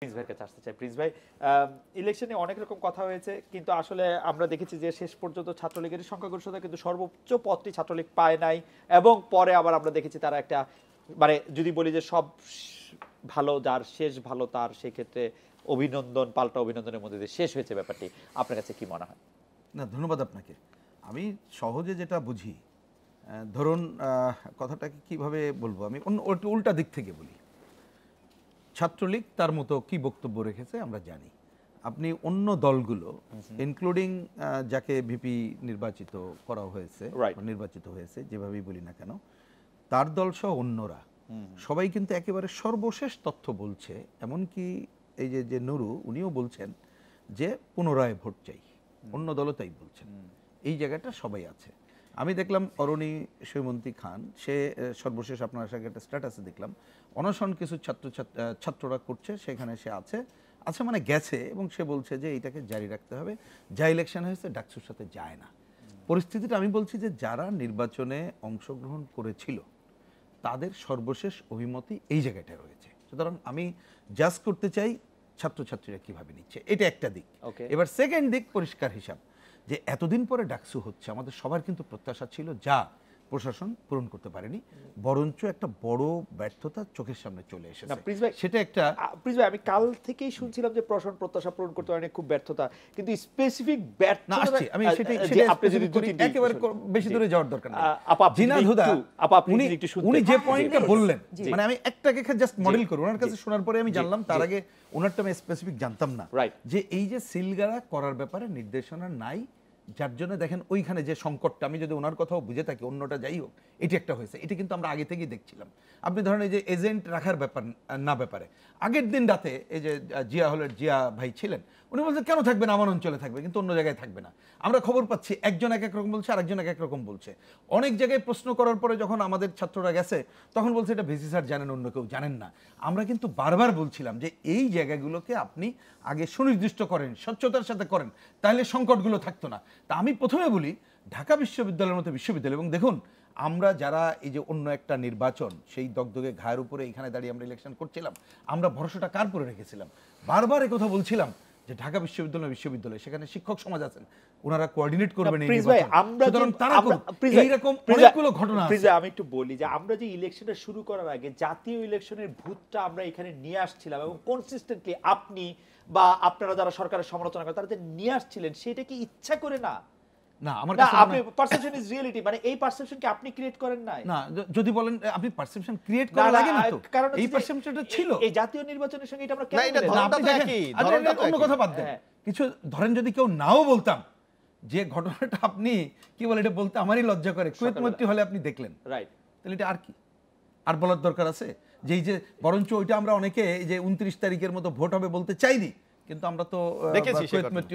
Prince ভাইয়ের কাছে আসতে চাই। প্রিন্স ভাই ইলেকশনে অনেক রকম কথা হয়েছে, কিন্তু আসলে আমরা দেখেছি যে শেষ পর্যন্ত ছাত্রলীগের সংখ্যাগরিষ্ঠতা কিন্তু সর্বোচ্চ পদটি ছাত্রলীগ পায় নাই, এবং পরে আবার আমরা দেখেছি তারা একটা মানে যদি বলি যে সব ভালো, যার শেষ ভালো তার সেক্ষেত্রে অভিনন্দন, পাল্টা অভিনন্দনের মধ্যে দিয়ে শেষ হয়েছে ব্যাপারটি। আপনার কাছে কি মনে হয়? না, ধন্যবাদ আপনাকে। আমি সহজে যেটা বুঝি ধরুন কথাটাকে কীভাবে বলব? আমি অন্য উল্টা দিক থেকে বলি। ছাত্রলীগ তার মতো কি বক্তব্য রেখেছে আমরা জানি। আপনি অন্য দলগুলো ইনক্লুডিং যাকে ভিপি নির্বাচিত করা হয়েছে নির্বাচিত হয়েছে যেভাবেই বলি না কেন তার দল সহ অন্যরা সবাই কিন্তু একেবারে সর্বশেষ তথ্য বলছে এমনকি এই যে যে নুরু উনিও বলছেন যে পুনরায় ভোট চাই। অন্য দলও তাই বলছেন। এই জায়গাটা সবাই আছে। আমি দেখলাম অরণি সৈমন্তী খান সে সর্বশেষ আপনার সাথে একটা স্ট্যাটাসে দেখলাম। অনশন কিছু ছাত্র ছাত্র- ছাত্ররা করছে সেখানে সে আছে। আছে মানে গেছে এবং সে বলছে যে এইটাকে জারি রাখতে হবে। যা ইলেকশন হয়েছে ডাকসুর সাথে যায় না। পরিস্থিতিটা আমি বলছি যে যারা নির্বাচনে অংশগ্রহণ করেছিল তাদের সর্বশেষ অভিমতি এই জায়গাটায় রয়েছে। সুতরাং আমি জাজ করতে চাই ছাত্রছাত্রীরা কীভাবে নিচ্ছে এটা একটা দিক. এবার সেকেন্ড দিক পরিষ্কার হিসাব। যে এতদিন পরে ডাকসু হচ্ছে আমাদের সবার কিন্তু প্রত্যাশা ছিল যা। প্রশাসন পূরণ করতে পারেনি বরঞ্চ একটা বড় ব্যর্থতা চোখের সামনে চলে এসেছে। সেটা একটা প্রিন্স ভাই আমি কাল থেকেই শুনছিলাম যে প্রশাসন প্রত্যাশা পূরণ করতে পারেনি খুব ব্যর্থতা। কিন্তু স্পেসিফিক ব্যর্থতা আসছি। আমি আ, সেটাই আপনি যদি একেবারে বেশি দূরে যাওয়ার দরকার নেই। আপনি হুদা আপা, আপনি একটু শুনতেন। উনি যে পয়েন্টটা বললেন মানে আমি একটাকে জাস্ট মডেল করি ওনার কাছে শোনার পরে আমি জানলাম তার আগে ওনারটা আমি স্পেসিফিক জানতাম না. যে এই যে সিলগারা করার ব্যাপারে নির্দেশনা নাই যার জন্য দেখেন ওইখানে যে সংকটটা, আমি যদি ওনার কথাও বুঝে থাকি, অন্যটা যাই হোক, এটি একটা হয়েছে। এটি কিন্তু আমরা আগে থেকেই দেখছিলাম। আপনি ধরেন এই যে এজেন্ট রাখার ব্যাপার, না ব্যাপারে। আগের দিন রাতে এই যে জিয়া হলের জিয়া ভাই ছিলেন উনি বলছেন কেন থাকবে না? আমার অঞ্চলে থাকবে। কিন্তু অন্য জায়গায় থাকবে না। আমরা খবর পাচ্ছি, একজন এক এক রকম বলছে, আরেকজন এক এক রকম বলছে। অনেক জায়গায় প্রশ্ন করার পরে যখন আমাদের ছাত্ররা গেছে, তখন বলছে, এটা ভিসি স্যার জানেন, অন্য কেউ জানেন না। আমরা কিন্তু বারবার বলছিলাম যে, এই জায়গাগুলোকে আপনি আগে সুনির্দিষ্ট করেন, স্বচ্ছতার সাথে করেন, তাহলে সংকটগুলো থাকতো না। তা আমি প্রথমে বলি, ঢাকা বিশ্ববিদ্যালয়ের মতো বিশ্ববিদ্যালয়, এবং দেখুন, আমরা যারা এই যে অন্য একটা নির্বাচন, সেই দগদগে ঘায়ের উপরে এখানে দাঁড়িয়ে আমরা ইলেকশন করছিলাম, আমরা ভরসাটা কার পরে রেখেছিলাম? বারবার কথা বলছিলাম যে ঢাকা বিশ্ববিদ্যালয় বিশ্ববিদ্যালয় সেখানে শিক্ষক সমাজ আছেন ওনারা কোঅর্ডিনেট করবেন এই আমরা যখন তারা। এইরকম অনেকগুলো ঘটনা আছে। আমি একটু বলি যে আমরা যে ইলেকশনটা শুরু করার আগে জাতীয় ইলেকশনের ভূতটা আমরা এখানে নিয়ে আসছিলাম এবং কনসিস্টেন্টলি আপনি বা আপনারা যারা সরকারের সমালোচনা করেন তারা যে নিয়ে আসছিলেন সেটা কি ইচ্ছা করে না? না আমার কাছে আপনি পারসেপশন ইজ রিয়েলিটি মানে এই পারসেপশন কি আপনি ক্রিয়েট করেন নাই। না যদি বলেন আপনি পারসেপশন ক্রিয়েট করা লাগে না তো। কারণ এই পারসেপশনটা ছিল। এই- জাতীয় নির্বাচনের সঙ্গে এটা আমরা কেন না, এটা মিলাই? না, ধরনটা তো একই, আচ্ছা, ধরনটা তো অন্য কথা বাদ দেন। হ্যাঁ। কিছু ধরেন যদি কেউ নাও বলতাম যে ঘটনাটা আপনি কি বলে এটা বলতে আমারই লজ্জা করে। কুয়েত। মৈত্রী হলে আপনি দেখলেন। রাইট তাহলে এটা আর কি? আর বলার দরকার আছে? যে এই যে বরঞ্চ ওইটা আমরা অনেকে যে উনত্রিশ তারিখের মতো ভোট হবে বলতে চাইনি। কিন্তু আমরা তো দেখেছি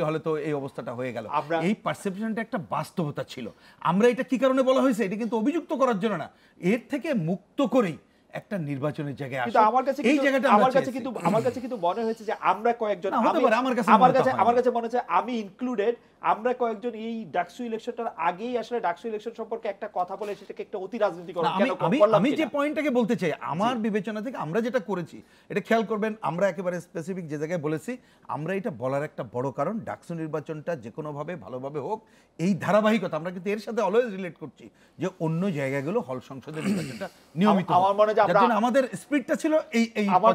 হলে তো এই অবস্থাটা হয়ে গেল। এই পারসেপশনটা একটা বাস্তবতা ছিল। আমরা এটা কি কারণে বলা হয়েছে? এটা কিন্তু অভিযুক্ত করার জন্য না। এর থেকে মুক্ত করেই একটা নির্বাচনের জায়গায় কিন্তু আমার কাছে এই জায়গাটা আমার কাছে কিন্তু আমার কাছে কিন্তু মনে হয়েছে যে আমরা কয়েকজন আমার কাছে আমার কাছে আমার কাছে মনে হচ্ছে আমি ইনক্লুডেড আমরা কয়েকজন এই ডাকসু ইলেকশনটার আগেই আসলে ডাকসু ইলেকশন সম্পর্কে একটা কথা বলে সেটাকে একটা অতি আমি যে পয়েন্টটাকে বলতে চাই আমার বিবেচনা থেকে আমরা যেটা করেছি এটা খেয়াল করবেন আমরা একেবারে স্পেসিফিক যে জায়গায় বলেছি আমরা এটা বলার একটা বড় কারণ ডাকসু নির্বাচনটা যে কোনোভাবে ভালোভাবে হোক এই ধারাবাহিকতা আমরা কিন্তু এর সাথে অলওয়েজ রিলেট করছি যে অন্য জায়গাগুলো হল সংসদের নির্বাচনটা নিয়মিত আমার মনে হয় যে আমরা- আমাদের স্পিডটা ছিল এই এই আমার